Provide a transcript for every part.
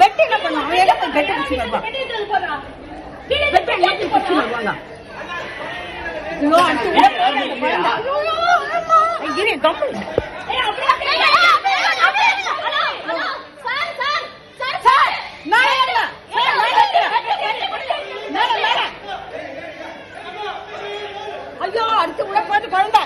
Bed என்ன பண்ணுவான்? அவன் எங்க போய் பெட்டை பிடிச்சு வருவான்? பெட்டை போய் பிடிச்சு வருவாங்க? இரு, மேல. ஐயோ, அடுத்து உள்ள குழந்தை.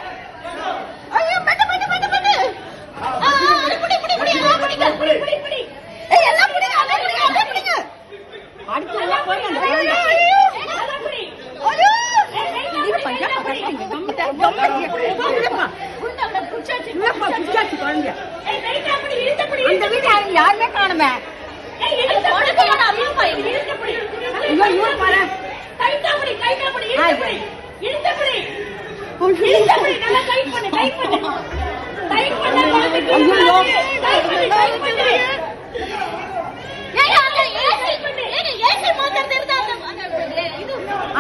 அந்த வீட்டு யாருமே காணுமே ஐயோ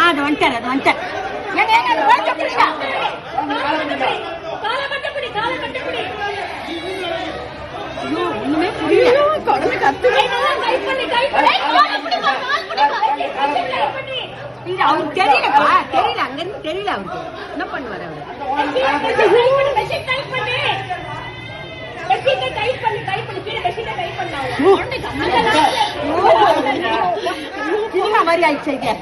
அது வந்துட்டார். அவருக்கு தெரியலப்பா தெரியல அங்க இருந்து தெரியல அவருக்கு என்ன பண்ணுவாரு அவரு மாதிரி ஆயிடுச்சு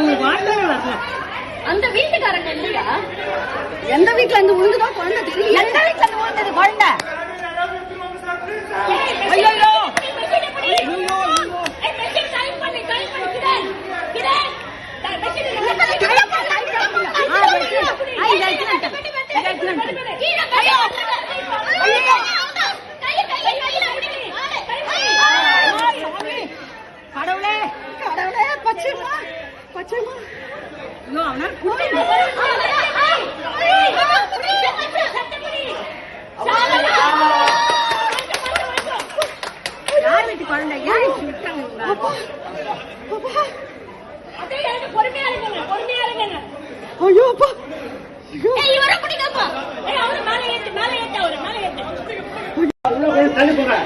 இது வரல அந்த வீட்டுக்காரங்க இல்லையா எந்த வீட்டுல இருந்து விழுந்துதான் குழந்தை தெரியல எந்த வீட்டுல இருந்து விழுந்தது குழந்தை ஐயோ பச்சைமா ஐயோ அவனால குடிக்க யார் வீட்டு குழந்தை யார் விட்டாங்க? பொறுமையா இருங்க பொறுமையா இருங்க ஐயோ அப்பா ஐயோ ஏய் இவரை பிடிங்கப்பா ஏய் அவரு மேலே ஏத்து மேலே ஏத்து அவரு மேலே ஏத்து தள்ளி போங்க